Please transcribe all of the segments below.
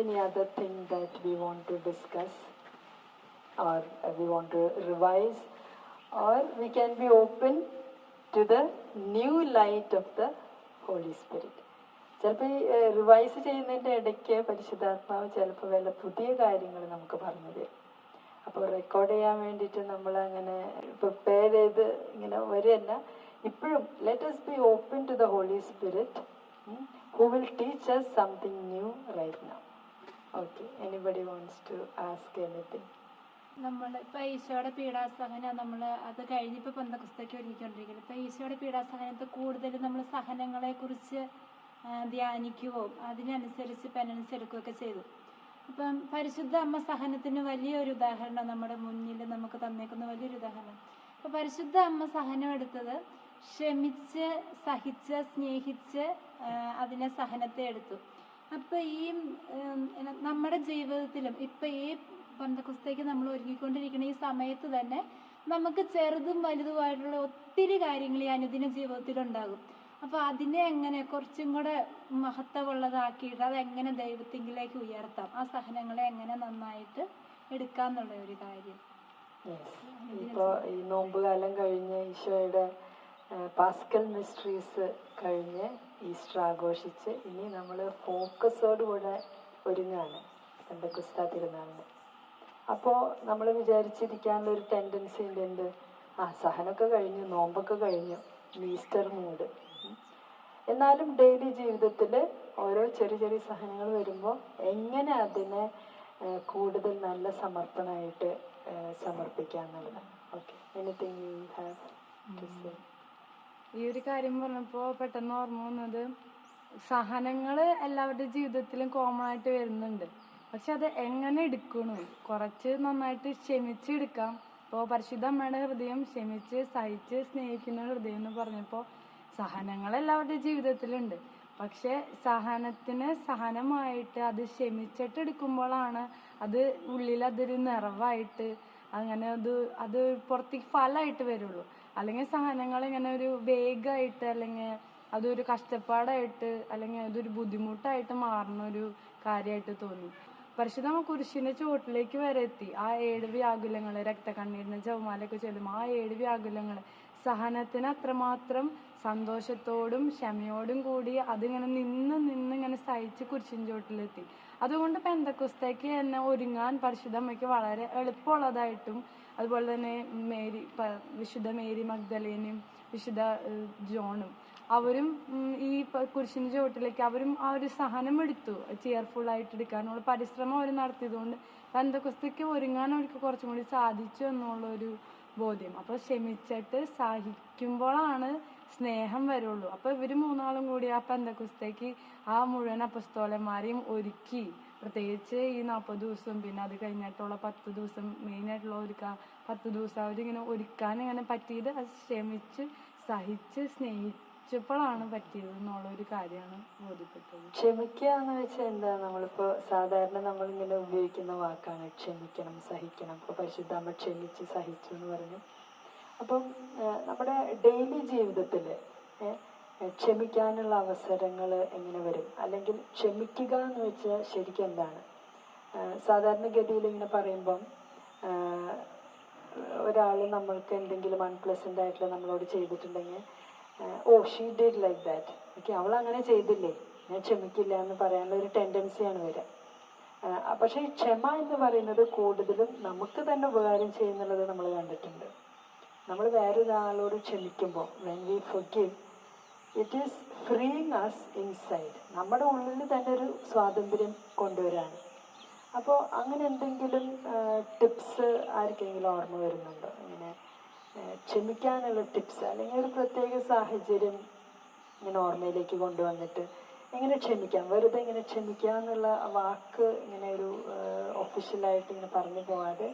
any other thing that we want to discuss or we want to revise? Or we can be open to the new light of the Holy Spirit. ചിലപ്പോൾ ഈ revise ചെയ്യുന്നതിന്റെ ഇടയ്ക്ക് പരിശുദ്ധാത്മാവ് ചിലപ്പോൾ വല്ല പുതിയ കാര്യങ്ങൾ നമുക്ക് പറഞ്ഞു തരും. അപ്പോൾ റെക്കോർഡ് ചെയ്യാൻ വേണ്ടിയിട്ട് നമ്മൾ അങ്ങനെ പ്രിപ്പയർ ചെയ്ത് ഇങ്ങനെ വരികയല്ല. ഇപ്പോഴും let us be open to the holy spirit who will teach us something new right now okay anybody wants to ask anything നമ്മൾ ഇപ്പൊ ഈശോയുടെ പീഡാസഹന നമ്മൾ അത് കഴിഞ്ഞ് ഇപ്പൊ പന്തക്കുസ്തയ്ക്ക് ഒരുങ്ങിക്കൊണ്ടിരിക്കുന്നത് ഇപ്പൊ ഈശോയുടെ പീഡാസഹനത്തിൽ കൂടുതൽ നമ്മൾ സഹനങ്ങളെ കുറിച്ച് ധ്യാനിക്കുകയോ അതിനനുസരിച്ച് പെനൻസ് എടുക്കുകയൊക്കെ ചെയ്തു. ഇപ്പം പരിശുദ്ധ അമ്മ സഹനത്തിന് വലിയൊരു ഉദാഹരണം നമ്മുടെ മുന്നിൽ നമുക്ക് തന്നേക്കുന്ന വലിയൊരു ഉദാഹരണം. ഇപ്പൊ പരിശുദ്ധ അമ്മ സഹനം എടുത്തത് ക്ഷമിച്ച് സഹിച്ച് സ്നേഹിച്ച് അതിനെ സഹനത്തെ എടുത്തു. അപ്പൊ ഈ നമ്മുടെ ജീവിതത്തിലും ഇപ്പൊ ഈ പന്തക്കുസ്തയ്ക്ക് നമ്മൾ ഒരുങ്ങിക്കൊണ്ടിരിക്കുന്ന ഈ സമയത്ത് തന്നെ നമുക്ക് ചെറുതും വലുതുമായിട്ടുള്ള ഒത്തിരി കാര്യങ്ങൾ ഈ അനുദിന ജീവിതത്തിൽ ഉണ്ടാകും. അപ്പൊ അതിനെ എങ്ങനെ കുറച്ചും കൂടെ മഹത്വമുള്ളതാക്കിയിട്ട് അതെങ്ങനെ ദൈവത്തിങ്കിലേക്ക് ഉയർത്താം? ആ സഹനങ്ങളെ എങ്ങനെ നന്നായിട്ട് എടുക്കാന്നുള്ള ഒരു കാര്യം. ഇപ്പോൾ ഈ നോമ്പുകാലം കഴിഞ്ഞ് ഈശോയുടെ പാസ്കൽ മിസ്ട്രീസ് കഴിഞ്ഞ് ഈസ്റ്റർ ആഘോഷിച്ച് ഇനി നമ്മൾ ഫോക്കസോടുകൂടെ ഒരുങ്ങാണ്. എന്റെ കുസ്ത തിരുനാളിന് അപ്പോൾ നമ്മൾ വിചാരിച്ചിരിക്കാനുള്ള ഒരു ടെൻഡൻസി ഉണ്ട് എന്ത് ആ സഹനമൊക്കെ കഴിഞ്ഞു നോമ്പൊക്കെ കഴിഞ്ഞു. Easter mood. എന്നാലും ഡെയിലി ജീവിതത്തിൽ ഓരോ ചെറിയ ചെറിയ സഹനങ്ങൾ വരുമ്പോൾ എങ്ങനെ അതിനെ കൂടുതൽ നല്ല സമർപ്പണമായിട്ട് ആ, സമർപ്പിക്കാം എന്നുള്ളതാണ് okay anything you have to say ഈ ഒരു കാര്യം പറഞ്ഞപ്പോൾ പെട്ടെന്ന് ഓർമ്മ വന്നത് സഹനങ്ങൾ എല്ലാവരുടെ ജീവിതത്തിലും കോമൺ ആയിട്ട് വരുന്നുണ്ട്. പക്ഷെ അത് എങ്ങനെ എടുക്കണു? കുറച്ച് നന്നായിട്ട് ക്ഷമിച്ച് എടുക്കാം. ഇപ്പോൾ പരിശുദ്ധ അമ്മയുടെ ഹൃദയം ക്ഷമിച്ച് സഹിച്ച് സ്നേഹിക്കുന്ന ഹൃദയം എന്ന് പറഞ്ഞപ്പോൾ സഹനങ്ങൾ എല്ലാവരുടെ ജീവിതത്തിലുണ്ട്. പക്ഷെ സഹനത്തിന് സഹനമായിട്ട് അത് ക്ഷമിച്ചിട്ട് എടുക്കുമ്പോഴാണ് അത് ഉള്ളിൽ അതൊരു നിറവായിട്ട് അങ്ങനെ അത് അത് പുറത്തേക്ക് ഫലമായിട്ട് വരുള്ളൂ. അല്ലെങ്കിൽ സാധനങ്ങൾ ഇങ്ങനെ ഒരു വേഗമായിട്ട് അല്ലെങ്കിൽ അതൊരു കഷ്ടപ്പാടായിട്ട് അല്ലെങ്കിൽ അതൊരു ബുദ്ധിമുട്ടായിട്ട് മാറുന്ന ഒരു കാര്യമായിട്ട് തോന്നി. പരിശുദ്ധ കുരിശിന്റെ ചുവട്ടിലേക്ക് വരെ എത്തി. ആ ഏഴ് വ്യാകുലങ്ങൾ രക്തക്കണ്ണീരിന് ജവമാലൊക്കെ ചൊല്ലും ആ ഏഴ് വ്യാകുലങ്ങൾ സഹനത്തിന് അത്രമാത്രം സന്തോഷത്തോടും ക്ഷമയോടും കൂടി അതിങ്ങനെ നിന്ന് നിന്ന് ഇങ്ങനെ സഹിച്ച് കുരിശിൻ ചുവട്ടിലെത്തി അതുകൊണ്ട് പെന്തക്കുസ്തയ്ക്ക് എന്നെ ഒരുങ്ങാൻ പരിശുദ്ധമ്മയ്ക്ക് വളരെ എളുപ്പമുള്ളതായിട്ടും അതുപോലെ തന്നെ മേരി വിശുദ്ധ മേരി മഗ്ദലേനയും വിശുദ്ധ ജോണും. അവരും ഈ കുരിശിന്റെ ചുവട്ടിലേക്ക് അവരും ആ ഒരു സഹനം എടുത്തു. ചെയർഫുൾ ആയിട്ട് എടുക്കാനുള്ള പരിശ്രമം അവർ നടത്തിയതുകൊണ്ട് ബന്ധക്കുസ്തയ്ക്ക് ഒരുങ്ങാൻ അവർക്ക് കുറച്ചും കൂടി സാധിച്ചു എന്നുള്ള ഒരു ബോധ്യം. അപ്പൊ ക്ഷമിച്ചിട്ട് സഹിക്കുമ്പോഴാണ് സ്നേഹം വരുള്ളൂ. അപ്പൊ ഇവർ മൂന്നാളും കൂടി ആ പെന്തക്കുസ്തയ്ക്ക് ആ മുഴുവൻ അപ്പസ്തോലന്മാരെയും ഒരുക്കി. പ്രത്യേകിച്ച് ഈ നാൽപ്പത് ദിവസം പിന്നെ അത് കഴിഞ്ഞിട്ടുള്ള പത്ത് ദിവസം മെയിൻ ആയിട്ടുള്ള ഒരു കാ പത്ത് ദിവസം അവരിങ്ങനെ ഒരുക്കാൻ ഇങ്ങനെ പറ്റിയത് ക്ഷമിച്ച് സഹിച്ച് സ്നേഹിച്ചപ്പോഴാണ് പറ്റിയത് എന്നുള്ള ഒരു കാര്യമാണ് ബോധ്യപ്പെട്ടത്. ക്ഷമിക്കുക എന്ന് വെച്ചാൽ എന്താ? നമ്മളിപ്പോ സാധാരണ നമ്മളിങ്ങനെ ഉപയോഗിക്കുന്ന വാക്കാണ് ക്ഷമിക്കണം സഹിക്കണം. ഇപ്പൊ പരിശുദ്ധാമ്മ ക്ഷമിച്ച് സഹിച്ചു എന്ന് പറഞ്ഞു. അപ്പം നമ്മുടെ ഡെയിലി ജീവിതത്തിൽ ക്ഷമിക്കാനുള്ള അവസരങ്ങൾ എങ്ങനെ വരും? അല്ലെങ്കിൽ ക്ഷമിക്കുക എന്ന് വെച്ചാൽ ശരിക്കും എന്താണ്? സാധാരണ സാധാരണഗതിയിൽ ഇങ്ങനെ പറയുമ്പം ഒരാൾ നമ്മൾക്ക് എന്തെങ്കിലും അൺപ്ലസന്റ് ആയിട്ടുള്ള നമ്മളോട് ചെയ്തിട്ടുണ്ടെങ്കിൽ ഓ she did like that okay അവൾ അങ്ങനെ ചെയ്തില്ലേ? ഞാൻ ക്ഷമിക്കില്ല എന്ന് പറയാനുള്ള ഒരു ടെൻഡൻസിയാണ് വരിക. പക്ഷേ ഈ ക്ഷമ എന്ന് പറയുന്നത് കൂടുതലും നമുക്ക് തന്നെ ഉപകാരം ചെയ്യുന്നുള്ളത് നമ്മൾ കണ്ടിട്ടുണ്ട്. നമ്മൾ വേറൊരാളോട് ക്ഷമിക്കുമ്പോൾ when we forgive it is freeing us inside നമ്മുടെ ഉള്ളിൽ തന്നെ ഒരു സ്വാതന്ത്ര്യം കൊണ്ടുവരാണ്. അപ്പോൾ അങ്ങനെ എന്തെങ്കിലും ടിപ്സ് ആർക്കെങ്കിലും ഓർമ്മ വരുന്നുണ്ടോ? ഇങ്ങനെ ക്ഷമിക്കാനുള്ള ടിപ്സ് അല്ലെങ്കിൽ ഒരു പ്രത്യേക സാഹചര്യം ഇങ്ങനെ ഓർമ്മയിലേക്ക് കൊണ്ടുവന്നിട്ട് എങ്ങനെ ക്ഷമിക്കാം. വെറുതെ ഇങ്ങനെ ക്ഷമിക്കുക എന്നുള്ള വാക്ക് ഇങ്ങനെ ഒരു ഒഫീഷ്യലായിട്ട് ഇങ്ങനെ പറഞ്ഞു പോവാതെ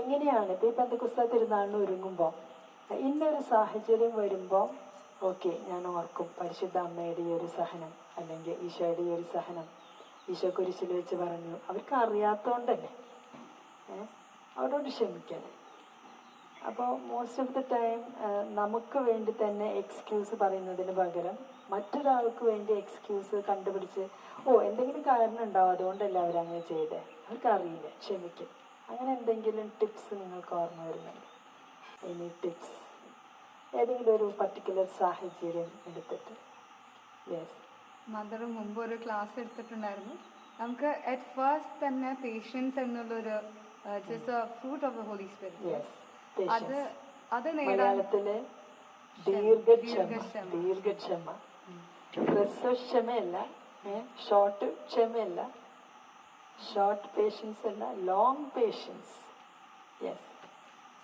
എങ്ങനെയാണ് ഇപ്പം ഈ പന്തക്കുസ്ത തിരുനാളിന് ഒരുങ്ങുമ്പോൾ ഇന്നൊരു സാഹചര്യം വരുമ്പോൾ ഓക്കെ ഞാൻ ഓർക്കും. പരിശുദ്ധ അമ്മയുടെ ഈ ഒരു സഹനം അല്ലെങ്കിൽ ഈശോയുടെ ഈ ഒരു സഹനം. ഈശോ കുരിശിൽ വെച്ച് പറഞ്ഞു അവർക്ക് അറിയാത്തോണ്ടല്ലേ? ഏഹ് അവരോട് ക്ഷമിക്കണം. അപ്പോൾ മോസ്റ്റ് ഓഫ് ദ ടൈം നമുക്ക് വേണ്ടി തന്നെ എക്സ്ക്യൂസ് പറയുന്നതിന് പകരം മറ്റൊരാൾക്ക് വേണ്ടി എക്സ്ക്യൂസ് കണ്ടുപിടിച്ച് ഓ എന്തെങ്കിലും കാരണം ഉണ്ടാവും അതുകൊണ്ടല്ല അവരങ്ങനെ ചെയ്തേ. അവർക്കറിയില്ല ക്ഷമിക്കും. അങ്ങനെ എന്തെങ്കിലും ടിപ്സ് നിങ്ങൾക്ക് ഓർമ്മ വരുന്നുണ്ട്? എനി ടിപ്സ് ഏതെങ്കിലും ഒരു പർട്ടിക്കുലർ സാഹചര്യം എടുത്തിട്ട്. യെസ് മദർ മുമ്പ് ഒരു ക്ലാസ് എടുത്തിട്ടുണ്ടായിരുന്നു. നമുക്ക് അറ്റ് ഫസ്റ്റ് തന്നെ പേഷ്യൻസ് എന്നുള്ളൊരു ഒരു fruit of the holy spirit yes അത് അത് മലയാളത്തിൽ ദീർഘക്ഷമ ദീർഘക്ഷമ. ദീർഘക്ഷമ. ഹ്രസ്വക്ഷമയല്ല ഷോർട്ട് ക്ഷമയല്ല ഷോർട്ട് പേഷ്യൻസ് അല്ല ലോങ് പേഷ്യൻസ് യെസ്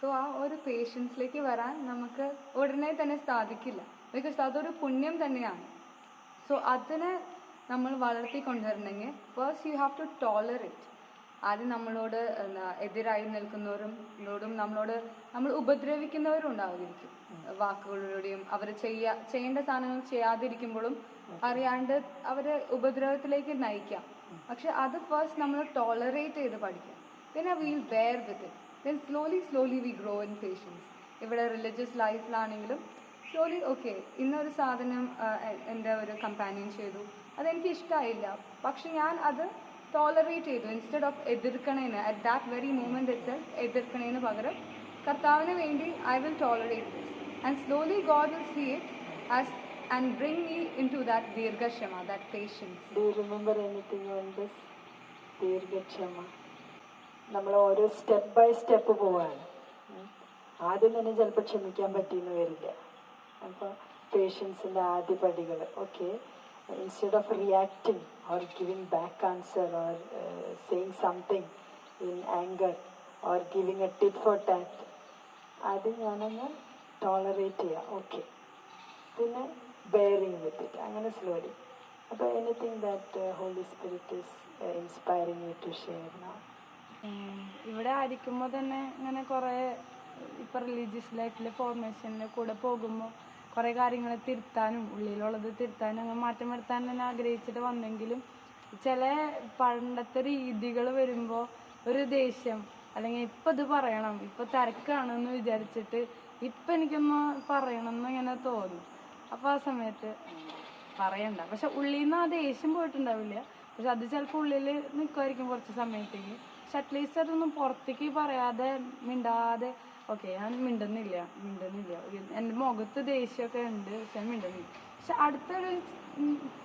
സോ ആ ഒരു പേഷ്യൻസിലേക്ക് വരാൻ നമുക്ക് ഉടനെ തന്നെ സാധിക്കില്ല. ബിക്കോസ് അതൊരു പുണ്യം തന്നെയാണ്. സോ അതിനെ നമ്മൾ വളർത്തി കൊണ്ടുവരണമെങ്കിൽ first you have to tolerate ആദ്യം നമ്മളോട് എന്താ എതിരായി നിൽക്കുന്നവരും നമ്മളോട് നമ്മൾ ഉപദ്രവിക്കുന്നവരും ഉണ്ടാവുമായിരിക്കും. വാക്കുകളിലൂടെയും അവർ ചെയ്യാ ചെയ്യേണ്ട സാധനങ്ങൾ ചെയ്യാതിരിക്കുമ്പോഴും അറിയാണ്ട് അവരെ ഉപദ്രവത്തിലേക്ക് നയിക്കാം. പക്ഷെ അത് ഫസ്റ്റ് നമ്മൾ ടോളറേറ്റ് ചെയ്ത് പഠിക്കാം. പിന്നെ we'll bear with it then slowly slowly we grow in patience ഇവിടെ റിലീജിയസ് ലൈഫിലാണെങ്കിലും സ്ലോലി ഓക്കെ ഇന്നൊരു സാധനം എന്റെ ഒരു കമ്പാനിയൻ ചെയ്തു. അതെനിക്ക് ഇഷ്ടമായില്ല പക്ഷെ ഞാൻ അത് ടോളറേറ്റ് ചെയ്തു. Instead of എതിർക്കണേന് at that very moment itself എതിർക്കണേന് പകരം കർത്താവിന് വേണ്ടി I will tolerate this and slowly God will see it as and bring me into that ദീർഘക്ഷമ that patience remember anything on this ദീർഘക്ഷമ. നമ്മൾ ഓരോ സ്റ്റെപ്പ് ബൈ സ്റ്റെപ്പ് പോവാണ്. ആദ്യം തന്നെ ചിലപ്പോൾ ക്ഷമിക്കാൻ പറ്റിയെന്ന് വരില്ല. അപ്പോൾ പേഷ്യൻസിന്റെ ആദ്യ പടികൾ okay instead of reacting or giving back answer or saying something in anger or giving a tit for tat ആദ്യം ഞാനങ്ങ് ടോളറേറ്റ് ചെയ്യാം. ഓക്കെ പിന്നെ ബെയറിങ് വിത്ത് അങ്ങനെ സ്ലോലി അപ്പോൾ anything that holy spirit is inspiring you to share now ഇവിടെ ആയിരിക്കുമ്പോൾ തന്നെ ഇങ്ങനെ കുറേ ഇപ്പം റിലീജിയസ് ലൈഫിലെ ഫോർമേഷനിൽ കൂടെ പോകുമ്പോൾ കുറേ കാര്യങ്ങൾ തിരുത്താനും ഉള്ളിലുള്ളത് തിരുത്താനും അങ്ങനെ മാറ്റം വരുത്താൻ തന്നെ ആഗ്രഹിച്ചിട്ട് വന്നെങ്കിലും ചില പണ്ടത്തെ രീതികൾ വരുമ്പോൾ ഒരു ദേഷ്യം അല്ലെങ്കിൽ ഇപ്പം ഇത് പറയണം ഇപ്പം തിരക്കാണെന്ന് വിചാരിച്ചിട്ട് ഇപ്പം എനിക്കൊന്ന് പറയണം എന്ന് ഇങ്ങനെ തോന്നും. അപ്പോൾ ആ സമയത്ത് പറയണ്ട. പക്ഷെ ഉള്ളിൽ നിന്ന് ആ ദേഷ്യം പോയിട്ടുണ്ടാവില്ല. പക്ഷെ അത് ചിലപ്പോൾ ഉള്ളിൽ നിൽക്കുമായിരിക്കും കുറച്ച് സമയത്തേക്ക്. പക്ഷെ അറ്റ്ലീസ്റ്റ് അതൊന്നും പുറത്തേക്ക് പറയാതെ മിണ്ടാതെ ഓക്കെ ഞാൻ മിണ്ടുന്നില്ല മിണ്ടുന്നില്ല. എന്റെ മുഖത്ത് ദേഷ്യമൊക്കെ ഉണ്ട് പക്ഷെ മിണ്ടുന്നില്ല. പക്ഷെ അടുത്തൊരു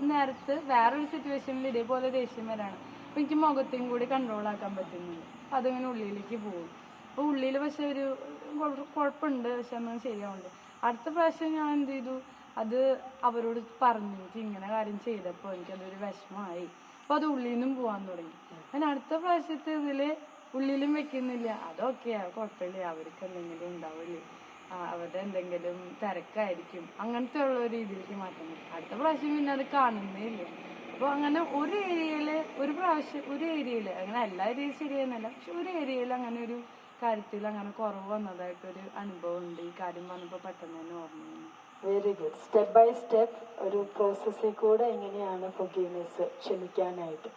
നേരത്ത് വേറൊരു സിറ്റുവേഷനിൽ ഇതേപോലെ ദേഷ്യം വരാണ്. അപ്പം എനിക്ക് മുഖത്തെയും കൂടി കൺട്രോൾ ആക്കാൻ പറ്റുന്നുണ്ട്. അപ്പം അതിങ്ങനെ ഉള്ളിലേക്ക് പോകും. അപ്പോൾ ഉള്ളിൽ പക്ഷെ ഒരു കുഴ- കുഴപ്പമുണ്ട് പക്ഷെ ഒന്നും ശരിയാവുന്നുണ്ട് അടുത്ത പ്രാവശ്യം ഞാൻ എന്ത് ചെയ്തു? അത് അവരോട് പറഞ്ഞു എനിക്ക് ഇങ്ങനെ കാര്യം ചെയ്തപ്പോൾ എനിക്കതൊരു വിഷമമായി. അപ്പോൾ അത് ഉള്ളിൽ നിന്നും പോകാൻ തുടങ്ങി. ഞാൻ അടുത്ത പ്രാവശ്യത്തെ ഇതിൽ ഉള്ളിലും വെക്കുന്നില്ല. അതൊക്കെ കുഴപ്പമില്ല. അവർക്ക് എന്തെങ്കിലും ഉണ്ടാവില്ലേ അവരുടെ എന്തെങ്കിലും തിരക്കായിരിക്കും. അങ്ങനത്തെ ഉള്ള ഒരു രീതിയിലേക്ക് പറ്റും അടുത്ത പ്രാവശ്യം പിന്നെ അത് കാണുന്നേ ഇല്ല. അപ്പോൾ അങ്ങനെ ഒരു ഏരിയയിൽ ഒരു പ്രാവശ്യം ഒരു ഏരിയയിൽ അങ്ങനെ എല്ലാ ഏരിയയും ശരിയെന്നല്ല. പക്ഷെ ഒരു ഏരിയയിൽ അങ്ങനെ ഒരു കാര്യത്തിൽ അങ്ങനെ കുറവ് വന്നതായിട്ടൊരു അനുഭവം ഉണ്ട് ഈ കാര്യം പറഞ്ഞപ്പോൾ പെട്ടെന്ന് തന്നെ ഓർമ്മ very good step by step ഒരു പ്രോസസ്സിൽ കൂടെ എങ്ങനെയാണ് ഫൊഗീവ്നെസ് ക്ഷമിക്കാനായിട്ട്.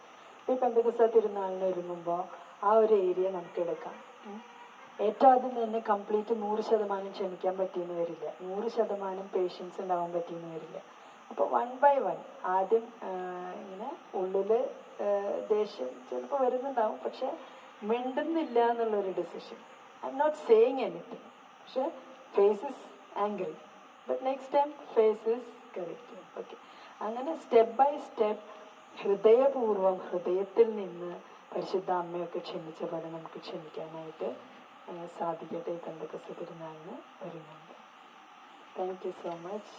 ഈ പെന്തകുസ തിരുനാളിന് ഒരുങ്ങുമ്പോൾ ആ ഒരു ഏരിയ നമുക്ക് എടുക്കാം. ഏറ്റവും ആദ്യം തന്നെ കംപ്ലീറ്റ് നൂറ് ശതമാനം ക്ഷമിക്കാൻ പറ്റിയെന്ന് വരില്ല. നൂറ് ശതമാനം പേഷ്യൻസ് ഉണ്ടാവാൻ പറ്റിയെന്ന് വരില്ല. അപ്പോൾ വൺ ബൈ വൺ ആദ്യം ഇങ്ങനെ ഉള്ളിൽ ദേഷ്യം ചിലപ്പോൾ വരുന്നുണ്ടാവും. പക്ഷെ മിണ്ടുന്നില്ല എന്നുള്ളൊരു decision I am not saying anything പക്ഷെ face is angry but next time face is correct okay അങ്ങനെ സ്റ്റെപ്പ് ബൈ സ്റ്റെപ്പ് ഹൃദയപൂർവം ഹൃദയത്തിൽ നിന്ന് പരിശുദ്ധ അമ്മയൊക്കെ ക്ഷമിച്ച പോലെ നമുക്ക് ക്ഷമിക്കാനായിട്ട് സാധിക്കട്ടെ ഈ പെന്തക്കസ് തിരുനാളിന് ഒരുങ്ങുന്നുണ്ട് താങ്ക് യു സോ മച്ച്